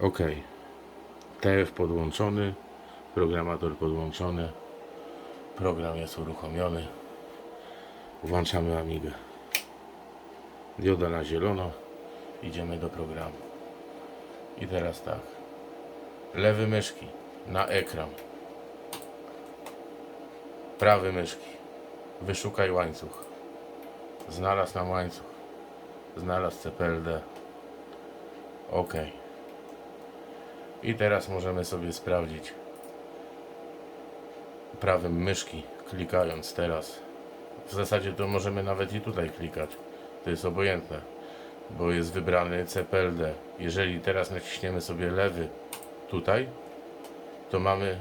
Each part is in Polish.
Ok. TF podłączony. Programator podłączony. Program jest uruchomiony. Włączamy Amigę. Dioda na zielono. Idziemy do programu. I teraz tak. Lewy myszki na ekran. Prawy myszki. Wyszukaj łańcuch. Znalazł nam łańcuch. Znalazł CPLD. OK. I teraz możemy sobie sprawdzić prawym myszki, klikając teraz. W zasadzie to możemy nawet i tutaj klikać. To jest obojętne, bo jest wybrany CPLD. Jeżeli teraz naciśniemy sobie lewy tutaj, to mamy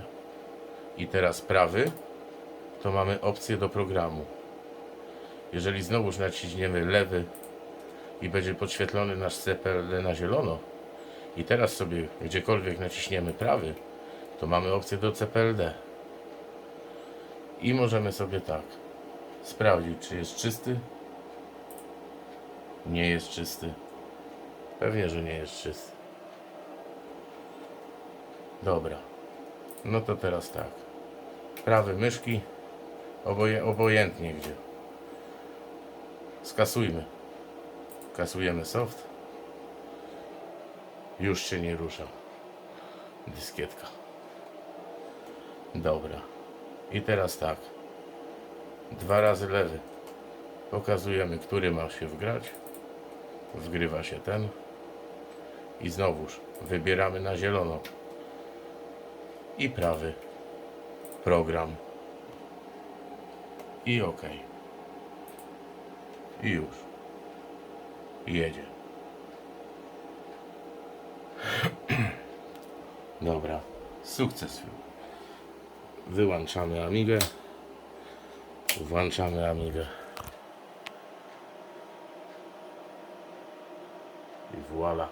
i teraz prawy, to mamy opcję do programu. Jeżeli znowuż naciśniemy lewy i będzie podświetlony nasz CPLD na zielono i teraz sobie gdziekolwiek naciśniemy prawy, to mamy opcję do CPLD. I możemy sobie tak sprawdzić, czy jest czysty. Nie jest czysty. Pewnie, że nie jest czysty. Dobra. No to teraz tak. Prawy myszki. Oboje, obojętnie gdzie. Skasujmy. Kasujemy soft. Już się nie rusza. Dyskietka. Dobra. I teraz tak. Dwa razy lewy. Pokazujemy, który ma się wgrać. Wgrywa się ten. I znowuż wybieramy na zielono. I prawy. Program. I OK. I już. Jedzie. Dobra. Sukces. Wyłączamy Amigę. Włączamy Amigę. I voila.